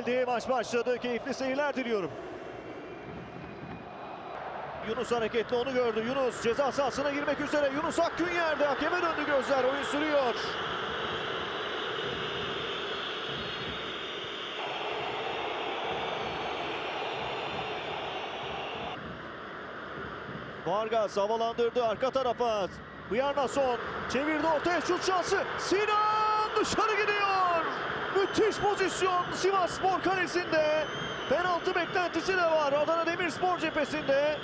geldi. Maç başladı. Keyifli seyirler diliyorum. Yunus hareketli onu gördü. Yunus ceza sahasına girmek üzere. Yunus Akgün yerde. Hakeme döndü gözler. Oyun sürüyor. Vargas havalandırdı arka tarafa. Bıyarnason çevirdi ortaya şut şansı. Sinan dışarı gidiyor. Müthiş pozisyon Sivas Spor kalesinde. Penaltı beklentisi de var Adana Demirspor cephesinde.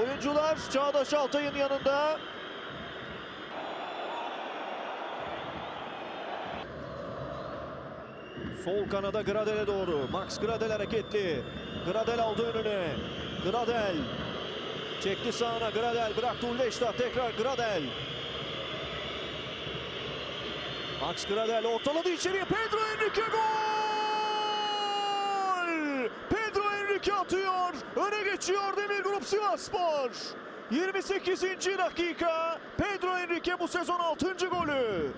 Oyuncular Çağdaş Altay'ın yanında. Sol kanada Gradel'e doğru. Max Gradel hareketli. Gradel aldı önüne. Gradel. Çekti sağına Gradel. Bıraktı Ulleş'ta. Tekrar Gradel. Max Gradel ortaladı içeriye. Pedro Henrique gol! Pedro Henrique atıyor. Öne geçiyor Demir Grup Sivasspor. 28. dakika. Pedro Henrique bu sezon 6. golü.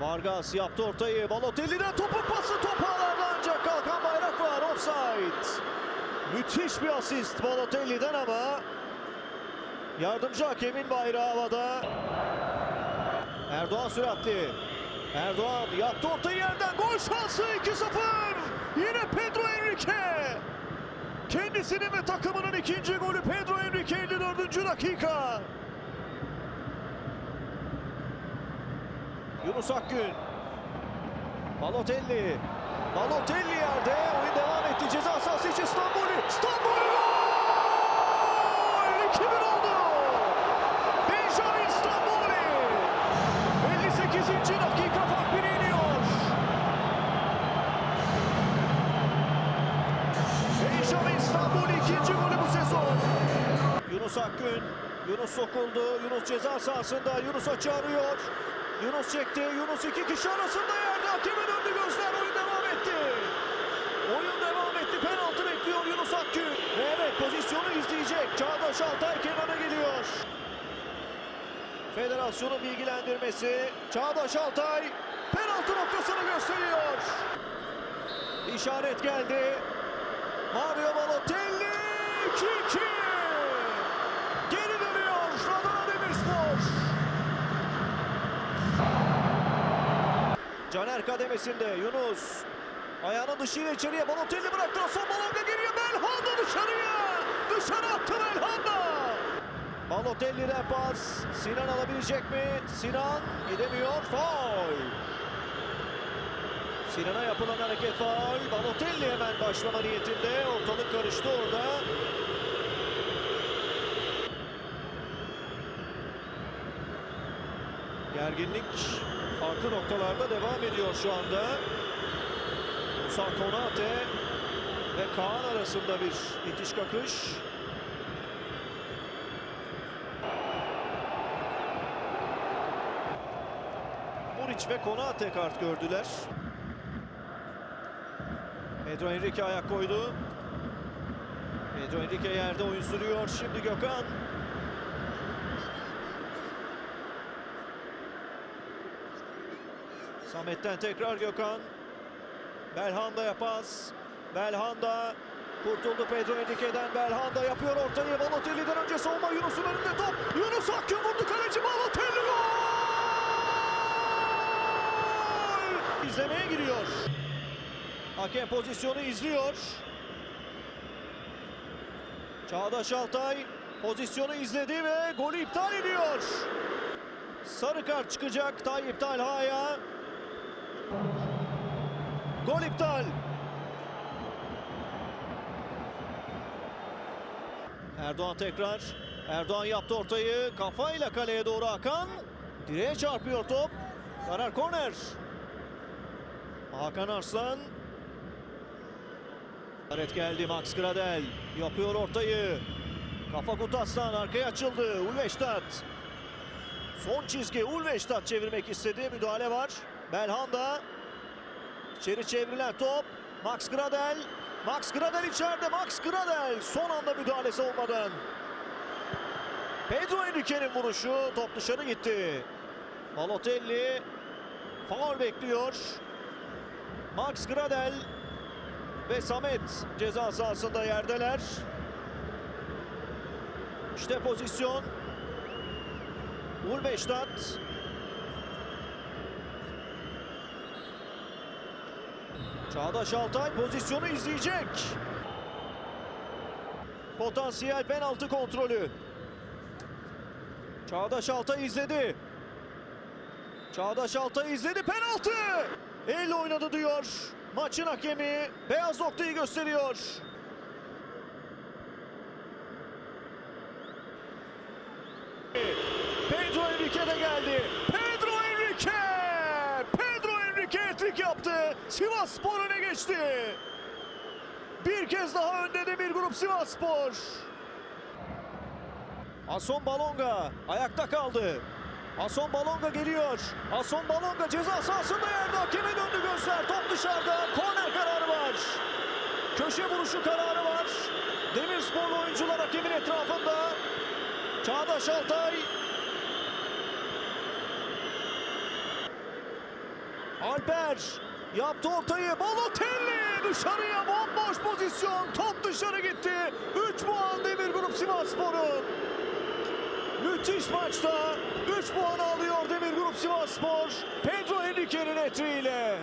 Vargas yaptı ortayı. Balotelli'den topun pası top ağlarda ancak kalkan bayrak var. Offside. Müthiş bir asist Balotelli'den ama yardımcı hakemin bayrağı havada. Erdoğan süratli. Erdoğan yaptı ortayı yerden. Gol şansı 2-0. Yine Pedro Henrique. Kendisinin ve takımının ikinci golü Pedro Henrique 54. dakika. Yunus Akgün. Balotelli. Balotelli yerde. Oyun devam etti. İstanbul ikinci golü bu sezon. Yunus Akgün. Yunus sokuldu. Yunus ceza sahasında. Yunus açı arıyor. Yunus çekti. Yunus iki kişi arasında yerde. Hakeme döndü gözler. Oyun devam etti. Oyun devam etti. Penaltı bekliyor Yunus Akgün. Ve evet pozisyonu izleyecek. Çağdaş Altay kenara geliyor. Federasyonun bilgilendirmesi. Çağdaş Altay penaltı noktasını gösteriyor. İşaret geldi. Mario Balotelli 2-2. Geri dönüyor Adana Demirspor. Caner kademesinde Yunus. Ayağının dışıyla içeriye Balotelli bıraktı. Son balonda geriye Belhanda dışarıya. Dışarı attı Belhanda. Balotelli'den pas. Sinan alabilecek mi? Sinan gidemiyor. Faul. Sinan'a yapılan hareket faul. Balotelli hemen başlama niyetinde. Ortalık karıştı orada. Gerginlik farklı noktalarda devam ediyor şu anda. Musa Konate ve Kaan arasında bir itiş kakış. Muriç ve Konate kart gördüler. Pedro Henrique ayak koydu. Pedro Henrique yerde oyun sürüyor. Şimdi Gökhan. Samet'ten tekrar Gökhan. Belhanda'ya pas. Belhanda kurtuldu Pedro Henrique'den. Belhanda yapıyor ortayı. Balotelli'den önce savunma Yunus'un önünde top. Yunus Akgün vurdu kaleci Balotelli gol! İzlemeye giriyor. Hakem pozisyonu izliyor. Çağdaş Altay pozisyonu izledi ve golü iptal ediyor. Sarı kart çıkacak Tayyip Talha'ya. Gol iptal. Erdoğan tekrar. Erdoğan yaptı ortayı. Kafayla kaleye doğru Hakan. Direğe çarpıyor top. Karar korner. Hakan Arslan. Haret geldi Max Gradel. Yapıyor ortayı. Kafa Kutas'tan arkaya açıldı. Ulveştat. Son çizgi Ulveştat çevirmek istedi. Müdahale var. Belhanda. İçeri çevrilen top. Max Gradel. Max Gradel içeride. Max Gradel. Son anda müdahalesi olmadan. Pedro Henrique'nin vuruşu. Top dışarı gitti. Balotelli Faul bekliyor. Max Gradel ve Samet ceza sahasında yerdeler. İşte pozisyon. Ulbeştat. Çağdaş Altay pozisyonu izleyecek. Potansiyel penaltı kontrolü. Çağdaş Altay izledi. Çağdaş Altay izledi penaltı. Elle oynadı diyor. Maçın hakemi beyaz noktayı gösteriyor. Pedro Henrique de geldi. Pedro Henrique! Pedro Henrique hat yaptı. Sivas Spor öne geçti. Bir kez daha önde de bir grup Sivas Spor. Ason Balonga ayakta kaldı. Ason Balonga geliyor. Ason Balonga ceza sahasında yerde hakeme döndü gözler. Top dışarıda. Korner kararı var. Köşe vuruşu kararı var. Demirsporlu oyuncular hakemin etrafında. Çağdaş Altay. Alper yaptı ortayı. Balotelli dışarıya bomboş pozisyon. Top dışarı gitti. 3 puan Demir Grup Sivasspor'un. Müthiş maçta 3 puan alıyor Demir Grup Sivasspor. Pedro Henrique'nin etriğiyle.